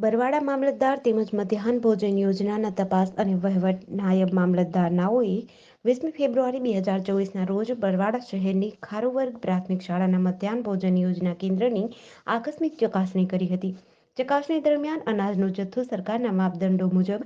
બરવાડા મામલતદાર તેમજ મધ્યાહન ભોજન યોજનાના તપાસ અને વહીવટ નાયબ મામલતદારનાઓએ વીસમી ફેબ્રુઆરી બે હજાર ચોવીસના રોજ બરવાડા શહેરની ખારોવર્ગ પ્રાથમિક શાળાના મધ્યાહન ભોજન યોજના કેન્દ્રની આકસ્મિક ચકાસણી કરી હતી. ચકાસણી દરમિયાન અનાજનો જથ્થો સરકારના માપદંડો મુજબ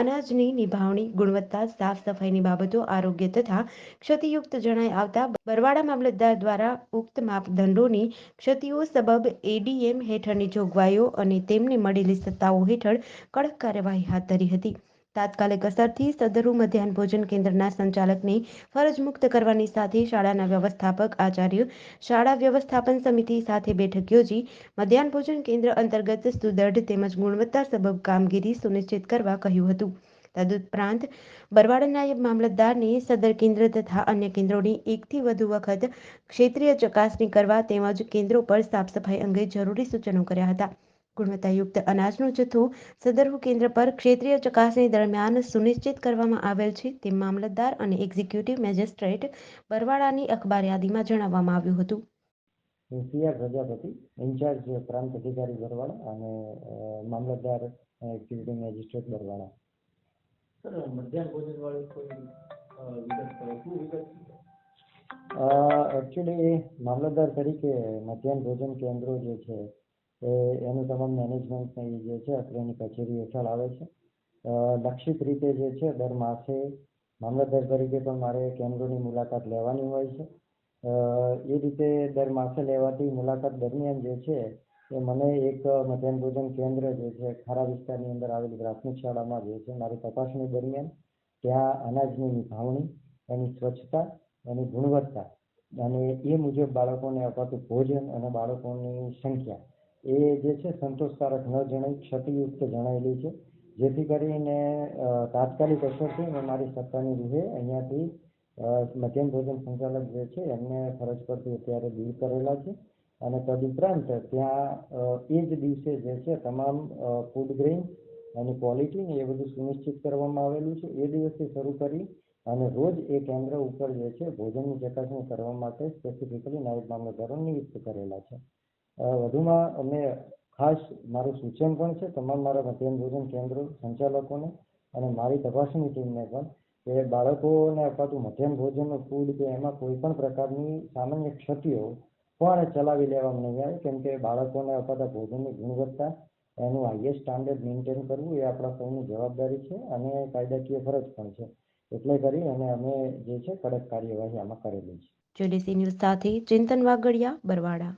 અનાજની નિભાવણી, ગુણવત્તા, સાફ સફાઈની બાબતો, આરોગ્ય તથા ક્ષતિયુક્ત જણાઈ આવતા બરવાડા મામલતદાર દ્વારા ઉક્ત માપદંડોની ક્ષતિઓ સબબ એડીએમ હેઠળની જોગવાઈઓ અને તેમને મળેલી સત્તાઓ હેઠળ કડક કાર્યવાહી હાથ ધરી હતી. તાત્કાલિક અસરથી સદરુ મધ્યાહન ભોજન કેન્દ્રના સંચાલકને ફરજ મુક્ત કરવાની સાથે શાળાના વ્યવસ્થાપક આચાર્ય, શાળા વ્યવસ્થાપન સમિતિ સાથે બેઠક યોજી, મધ્યાહન ભોજન કેન્દ્ર અંતર્ગત સુદૃઢ તેમજ ગુણવત્તા સબબ કામગીરી સુનિશ્ચિત કરવા કહ્યું હતું. તદુપરાંત, બરવાડા નાયબ મામલતદારને સદર કેન્દ્ર તથા અન્ય કેન્દ્રોની એકથી વધુ વખત ક્ષેત્રીય ચકાસણી કરવા તેમજ કેન્દ્રો પર સાફ સફાઈ અંગે જરૂરી સૂચનો કર્યા હતા. ગુણવત્તાયુક્ત અનાજનો જથ્થો સદર્ભ કેન્દ્ર પર ક્ષેત્રીય ચકાસણી દરમિયાન સુનિશ્ચિત કરવામાં આવેલ છે તેમ મામલતદાર અને એક્ઝિક્યુટિવ મેજિસ્ટ્રેટ બરવાળાની અખબાર યાદીમાં જણાવવામાં આવ્યું હતું. હું સી આર પ્રજાપતિ ઇન્ચાર્જ પ્રાંત અધિકારી બરવાળા અને અ, મામલતદાર એક્ઝિક્યુટિવ મેજિસ્ટ્રેટ બરવાળા. સર મધ્યાહન ભોજન વાળી કોઈ વિગત શું વિગત એકચ્યુઅલી મામલતદાર તરીકે મધ્યાહન ભોજન કેન્દ્રો જે છે એ એનું તમામ મેનેજમેન્ટની જે છે અત્રેની કચેરી હેઠળ આવે છે. લક્ષિત રીતે જે છે, દર માસે મામલતદાર તરીકે પણ મારે કેન્દ્રોની મુલાકાત લેવાની હોય છે. એ રીતે દર માસે લેવાતી મુલાકાત દરમિયાન જે છે, એ મને એક મધ્યાહન ભોજન કેન્દ્ર જે છે, ખારા વિસ્તારની અંદર આવેલી પ્રાથમિક શાળામાં જે છે, મારી તપાસણી દરમિયાન ત્યાં અનાજની નિભાવણી, એની સ્વચ્છતા, એની ગુણવત્તા અને એ મુજબ બાળકોને અપાતું ભોજન અને બાળકોની સંખ્યા એ જે છે સંતોષકારક ન જણાય, ક્ષતિયુક્ત જણાયેલી છે. જેથી કરીને તાત્કાલિક અસરથી મેં મારી સત્તાની રૂહે અહીંયાથી મધ્યમ ભોજન સંચાલક જે છે એમને ફરજ પરથી અત્યારે દૂર કરેલા છે. અને તદુપરાંત ત્યાં એ જ દિવસે જે છે તમામ ફૂડ ગ્રેઇન અને ક્વોલિટી એ બધું સુનિશ્ચિત કરવામાં આવેલું છે. એ દિવસથી શરૂ કરી અને રોજ એ કેન્દ્ર ઉપર જે છે ભોજનની ચકાસણી કરવા માટે સ્પેસિફિકલી નાયબ મામલતદારો નિયુક્ત કરેલા છે. વધુમાં અમે ખાસ મારું સૂચન પણ છે, તમામ મારા મધ્યાહન ભોજન કેન્દ્રો સંચાલકોને અને મારી તપાસણી ટીમને પણ, કે બાળકોને અપાતું મધ્યાહન ભોજનનું ફૂડ કે એમાં કોઈ પણ પ્રકારની સામાન્ય ક્ષતિઓ પણ ચલાવી લેવામાં નહીં આવે, કેમ કે બાળકોને અપાતા ભોજનની ગુણવત્તા, એનું હાઈએસ્ટ સ્ટાન્ડર્ડ મેન્ટેન કરવું એ આપણા સૌની જવાબદારી છે અને કાયદાકીય ફરજ પણ છે. એટલે કરી અને અમે જે છે કડક કાર્યવાહી આમાં કરેલી છે. જોડીસી ન્યૂઝ સાથે ચિંતન વાગડિયા બરવાડા.